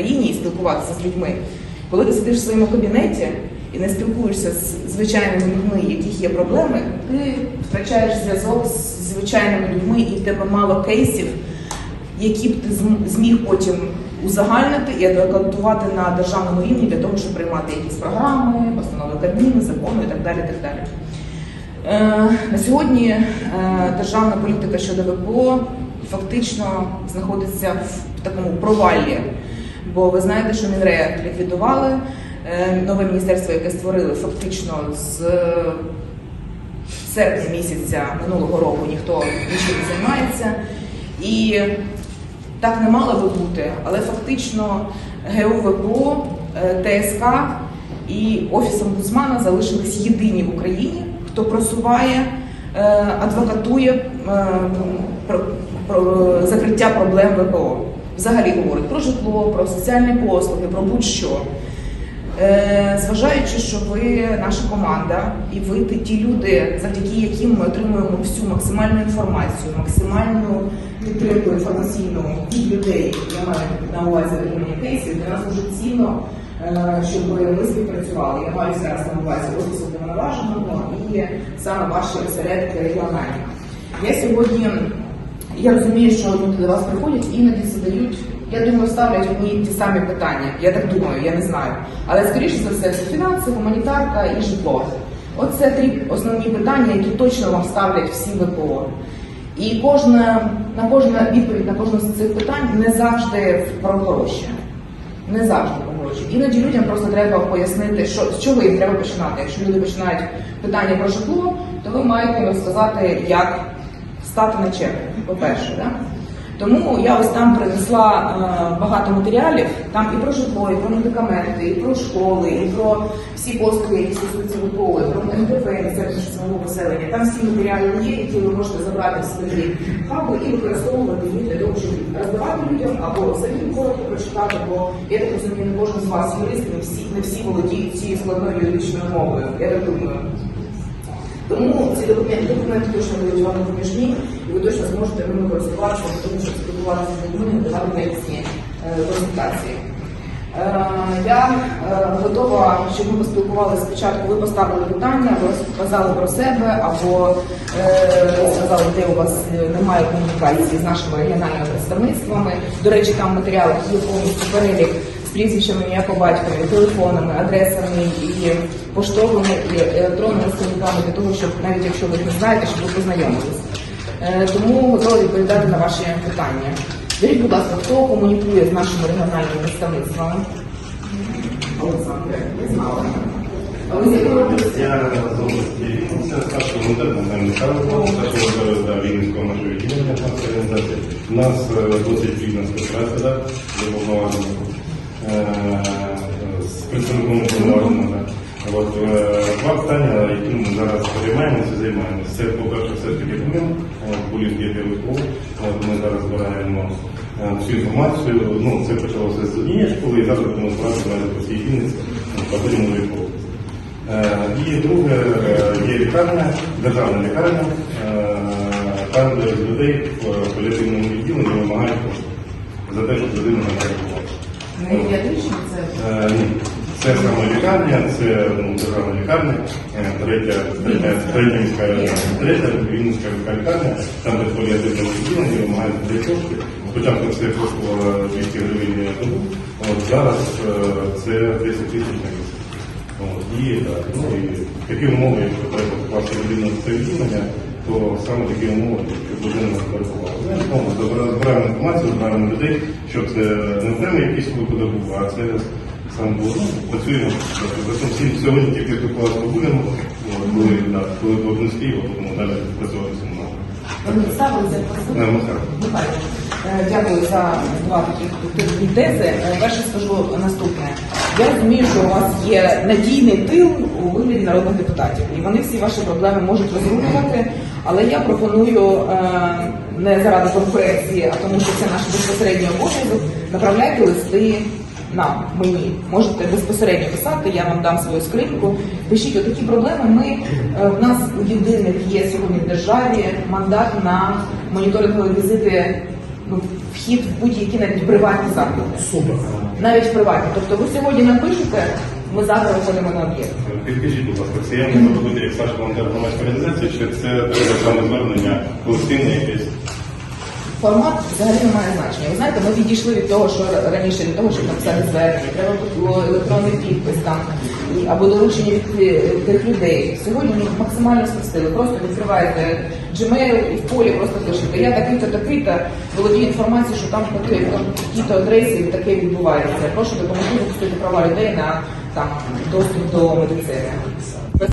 країні і спілкуватися з людьми. Коли ти сидиш в своєму кабінеті і не спілкуєшся з звичайними людьми, яких є проблеми, ти втрачаєш зв'язок з звичайними людьми, і в тебе мало кейсів, які б ти зміг потім узагальнити і адаптувати на державному рівні для того, щоб приймати якісь програми, постанови Кабміну, закони і так далі. Так далі. Е, На сьогодні е, державна політика щодо ВПО фактично знаходиться в такому провалі. Бо ви знаєте, що Мінрея ліквідували, е, нове міністерство, яке створили, фактично з серпня місяця минулого року ніхто нічим не займається. І так не мало би бути, але фактично ГУВПО, е, ТСК і Офіс омбудсмана залишились єдині в Україні, хто просуває, е, адвокатує е, закриття проблем ВПО. Взагалі говорить про житло, про соціальні послуги, про будь-що. Е, Зважаючи, що ви наша команда, і ви ті- люди, завдяки яким ми отримуємо всю максимальну інформацію, максимальну підтримку інформаційну від людей, я маю на увазі отримання для нас дуже цінно, е, щоб ми співпрацювали. Я маю зараз на увазі офісу уповноваженого і саме ваші осередки регіональні. Я сьогодні я розумію, що люди до вас приходять іноді задають, я думаю, ставлять одні ті самі питання. Я так думаю, я не знаю. Але скоріше за все, це фінанси, гуманітарка і житло. Оце три основні питання, які точно вам ставлять всі ВПО. І кожна на кожна відповідь на кожне з цих питань не завжди про гроші. Не завжди про гроші. Іноді людям просто треба пояснити, що з чого їм треба починати. Якщо люди починають питання про житло, то ви маєте розказати, як стати на чергу, по-перше. Да? Тому я ось там принесла е, багато матеріалів, там і про житло, і про медикаменти, і про школи, і про всі послуги, які стосуються ВПО, і про МДФ, Міністерство свого поселення. Там всі матеріали є, які ви можете забрати в свої хаби і використовувати їх для того, щоб роздавати людям або самі коротко прочитати, бо я так розумію, не кожен з вас юрист, не всі, не всі володіють цією складною юридичною мовою. Я так думаю. Тому ці документи, точно будуть вам допоміжні, і ви точно зможете ними користуватися, того, щоб спілкуватися з людьми, давати якісні е, консультації. Е, Я е, готова, щоб ми поспілкувалися спочатку. Ви поставили питання, ви розказали про себе, або сказали, де у вас немає комунікації з нашими регіональними представництвами. До речі, там в є повністю перелік прізвищами, ім'я по батькові, телефонами, адресами і поштовими і електронними сторінками для того, щоб навіть якщо ви їх не знаєте, щоб ви познайомились. Е, Тому готова відповідати на ваші питання. Скажіть, будь ласка, хто комунікує з нашими регіональними представництвами? Олександре. А ви? Я з області Вінниця, старший волонтер Богдан Михайло, старший волонтер да, Вінницького нашого відділення організації. У нас е, досить плідна співпраця да, е, з представником уповноваженого. От, е, два питання, якими ми зараз переймаємося, займаємося. Це, по-перше, все ж таки помил, поліс ДПВК. От Ми зараз збираємо е, всю інформацію. Ну, це почалося з однієї школи, і зараз будемо збирати майже по всій Вінниці, а потім нові. Е, І друге, є лікарня, державна лікарня, там, де людей в паліативному відділенні вимагають кошти за те, щоб людина не працювала. Е. Це саме лікарня, це ну, державна лікарня, е, третя, третя, третя Вінницька міська лікарня, там де паліативне відділення вимагають людей кошти. Спочатку це коштувало 200 гривень добу, от зараз е, це 10 тисяч на місяць. І, так, ну, і такі умови, якщо треба покласти людину це відділення, то саме такі умови, щоб людина перебувала. Ну, знову збираємо інформацію, збираємо людей, щоб це не окремий якийсь випадок а це саме було. Ну, працюємо. Зато всі сьогодні тільки спілкувалися будемо, коли, по одну з Києва, тому далі працювати з мною. Ви представилися просто? Е, Михайло. Е, Дякую за два таких тези. Е, Перше скажу наступне. Я розумію, що у вас є надійний тил у вигляді народних депутатів, і вони всі ваші проблеми можуть розрулювати. Але я пропоную е, не заради конкуренції, а тому, що це наш безпосередній обов'язок, направляйте листи нам, мені. Можете безпосередньо писати, я вам дам свою скриньку. Пишіть отакі проблеми. Ми в нас у єдиних є сьогодні в державі мандат на моніторингові візити вхід в будь-які навіть приватні заклади. Супер. Навіть приватні. Тобто ви сьогодні напишете, ми завтра виходимо на об'єкт. Підкажіть, будь ласка, це я можу бути як старший волонтер громадської організації, чи це треба саме звернення колективне якесь? Формат взагалі не має значення. Ви знаєте, ми відійшли від того, що раніше від того, щоб написати звернення, треба було електронний підпис там або доручення від тих людей. Сьогодні ми максимально спростили. Просто відкриваєте Gmail і в полі просто пишете. Я такий-то, такий-то, володію інформацією, що там такі- такі-то адреси і таке відбувається. Прошу допомогти захистити права людей на там доступ до медицини.